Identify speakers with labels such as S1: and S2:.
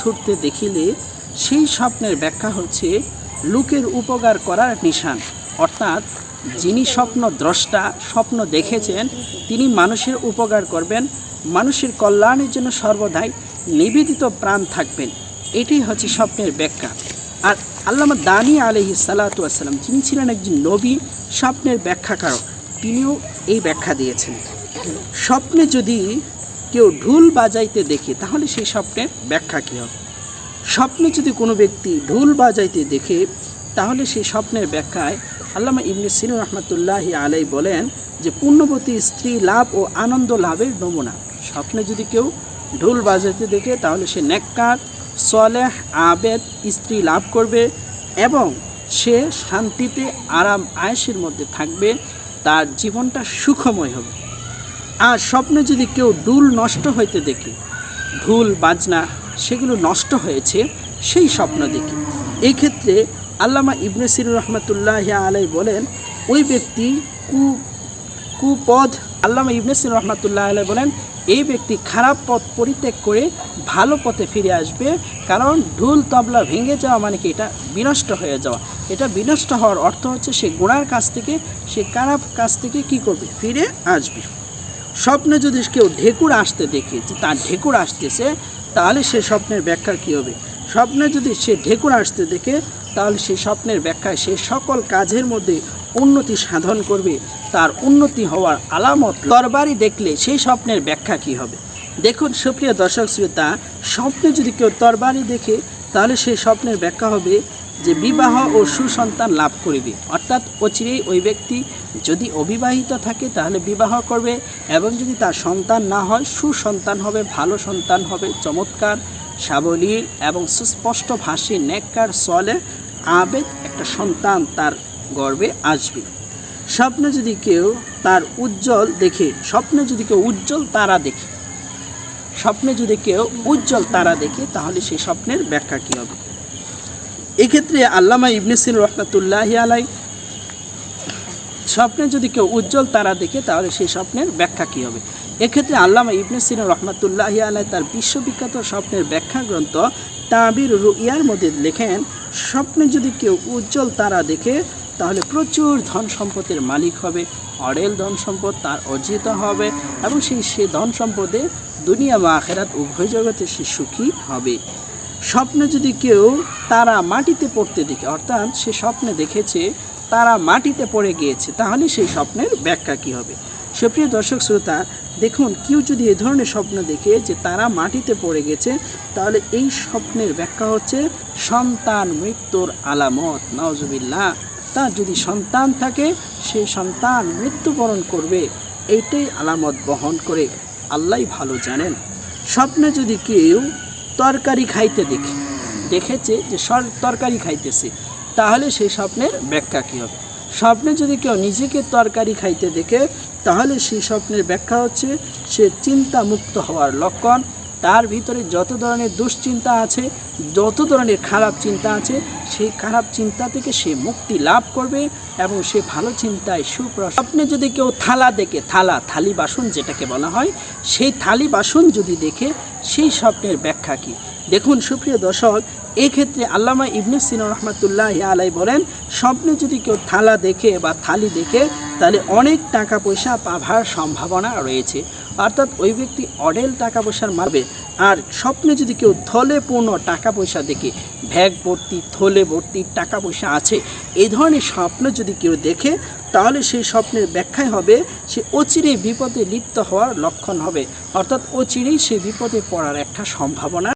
S1: ছুটতে দেখিলে সেই স্বপ্নের ব্যাখ্যা হচ্ছে লোকের উপকার করার নিশান। অর্থাৎ যিনি স্বপ্ন দ্রষ্টা, স্বপ্ন দেখেছেন, তিনি মানুষের উপকার করবেন, মানুষের কল্যাণের জন্য সর্বদাই নিবেদিত প্রাণ থাকবেন। এটাই হচ্ছে স্বপ্নের ব্যাখ্যা। আর আল্লামা দানি আলহি সালাতাম যিনি ছিলেন একজন নবী, স্বপ্নের ব্যাখ্যাকারক, তিনিও এই ব্যাখ্যা দিয়েছেন। স্বপ্নে যদি কেউ ঢুল বাজাইতে দেখে, তাহলে সেই স্বপ্নের ব্যাখ্যা কী হবে? স্বপ্নে যদি কোনো ব্যক্তি ঢুল বাজাইতে দেখে, তাহলে সেই স্বপ্নের ব্যাখ্যায় আল্লামা ইবনে সিনু রহমতুল্লাহ আলাই বলেন যে পুণ্যবতী স্ত্রী লাভ ও আনন্দ লাভের নমুনা। স্বপ্নে যদি কেউ ঢুল বাজাইতে দেখে, তাহলে সে নেককার, সলেহ, আবেদ স্ত্রী লাভ করবে এবং সে শান্তিতে আরাম আয়েসের মধ্যে থাকবে, তার জীবনটা সুখময় হবে। আর স্বপ্নে যদি কেউ ডুল নষ্ট হইতে দেখে, ঢুল, বাজনা সেগুলো নষ্ট হয়েছে, সেই স্বপ্ন দেখে। এই ক্ষেত্রে আল্লামা ইবনে সিরুর রহমতুল্লাহ আলাই বলেন, ওই ব্যক্তি কু কুপথ আল্লামা ইবনে সির রহমতুল্লাহ আলাই বলেন, এই ব্যক্তি খারাপ পথ পরিত্যাগ করে ভালো পথে ফিরে আসবে, কারণ ঢুল, তবলা ভেঙে যাওয়া মানে কি? এটা বিনষ্ট হয়ে যাওয়া। এটা বিনষ্ট হওয়ার অর্থ হচ্ছে সে গুণার কাছ থেকে, সে খারাপ কাছ থেকে কি করবে? ফিরে আসবে। স্বপ্নে যদি কেউ ঢেকুর আসতে দেখে যে তার ঢেকুর আসতেছে, তাহলে সে স্বপ্নের ব্যাখ্যা কী হবে? স্বপ্নে যদি সে ঢেকুর আসতে দেখে, তাহলে সেই স্বপ্নের ব্যাখ্যায় সে সকল কাজের মধ্যে উন্নতি সাধন করবে। তার উন্নতি হওয়ার আলামত তরবারি দেখলে সেই স্বপ্নের ব্যাখ্যা কী হবে? দেখুন, সুপ্রিয় দর্শক শ্রোতা স্বপ্নে যদি কেউ তরবারি দেখে, তাহলে সেই স্বপ্নের ব্যাখ্যা হবে যে বিবাহ ও সুসন্তান লাভ করিবে। অর্থাৎ অচিরেই ওই ব্যক্তি যদি অবিবাহিত থাকে, তাহলে বিবাহ করবে এবং যদি তার সন্তান না হয়, সুসন্তান হবে, ভালো সন্তান হবে, চমৎকার, সাবলীল এবং সুস্পষ্ট ভাষী নেককার সলে আবেদ একটা সন্তান তার গর্বে আসবে। স্বপ্নে যদি কেউ তার উজ্জ্বল দেখে, স্বপ্নে যদি কেউ উজ্জ্বল তারা দেখে, স্বপ্নে যদি কেউ উজ্জ্বল তারা দেখে, তাহলে সেই স্বপ্নের ব্যাখ্যা কী হবে? এক্ষেত্রে আল্লামা ইবনে সিন রহমতুল্লাহ আলাই স্বপ্নে যদি কেউ উজ্জ্বল তারা দেখে, তাহলে সেই স্বপ্নের ব্যাখ্যা কী হবে? এক্ষেত্রে আল্লামা ইবনে সিন রহমতুল্লাহ আলাই তার বিশ্ববিখ্যাত স্বপ্নের ব্যাখ্যা গ্রন্থ তাবির রুইয়ার মধ্যে লেখেন, স্বপ্নে যদি কেউ উজ্জ্বল তারা দেখে, তাহলে প্রচুর ধন সম্পদের মালিক হবে অরেল ধন সম্পদ তার অর্জিত হবে, এবং সেই সে ধন সম্পদে দুনিয়া বা আখেরাত উভয় জগতে সে সুখী হবে। স্বপ্নে যদি কেউ তারা মাটিতে পড়তে দেখে, অর্থাৎ সে স্বপ্নে দেখেছে, তারা মাটিতে পড়ে গিয়েছে, তাহলে সেই স্বপ্নের ব্যাখ্যা কী হবে? সুপ্রিয় দর্শক শ্রোতা, দেখুন, কেউ যদি এ ধরনের স্বপ্ন দেখে যে তারা মাটিতে পড়ে গেছে, তাহলে এই স্বপ্নের ব্যাখ্যা হচ্ছে সন্তান মৃত্যুর আলামত। নওজবিল্লা তার যদি সন্তান থাকে সেই সন্তান মৃত্যুবরণ করবে, এইটাই আলামত বহন করে। আল্লাহ ভালো জানেন। স্বপ্নে যদি কেউ তরকারি খাইতে দেখে, দেখেছে যে সর তরকারি খাইতেছে। তাহলে সেই স্বপ্নের ব্যাখ্যা কী হবে? স্বপ্নে যদি কেউ নিজেকে তরকারি খাইতে দেখে, তাহলে সেই স্বপ্নের ব্যাখ্যা হচ্ছে, সে চিন্তা মুক্ত হওয়ার লক্ষণ। তার ভিতরে যত ধরনের দুশ্চিন্তা আছে, যত ধরনের খারাপ চিন্তা আছে, সেই খারাপ চিন্তা থেকে সে মুক্তি লাভ করবে এবং সে ভালো চিন্তায় সুপ্র স্বপ্নে যদি কেউ থালা দেখে, থালা, থালি, বাসন যেটাকে বলা হয়, সেই থালি, বাসন যদি দেখে সেই স্বপ্নের ব্যাখ্যা কী? দেখুন, সুপ্রিয় দর্শক, এক্ষেত্রে আল্লামা ইবনে সিন রহমতুল্লাহ আলাই বলেন, স্বপ্নে যদি কেউ থালা দেখে বা থালি দেখে, তাহলে অনেক টাকা পয়সা পাভার সম্ভাবনা রয়েছে। অর্থাৎ ওই ব্যক্তি অডেল টাকা পয়সার মারবে আর স্বপ্নে যদি কেউ থলে পূর্ণ টাকা পয়সা দেখে ভ্যাগ ভর্তি, থলে ভর্তি টাকা পয়সা আছে এই ধরনের স্বপ্ন যদি কেউ দেখে, তাহলে সেই স্বপ্নের ব্যাখ্যায় হবে, সে অচিরেই বিপদে লিপ্ত হওয়ার লক্ষণ হবে। অর্থাৎ অচিরেই সে বিপদে পড়ার একটা সম্ভাবনা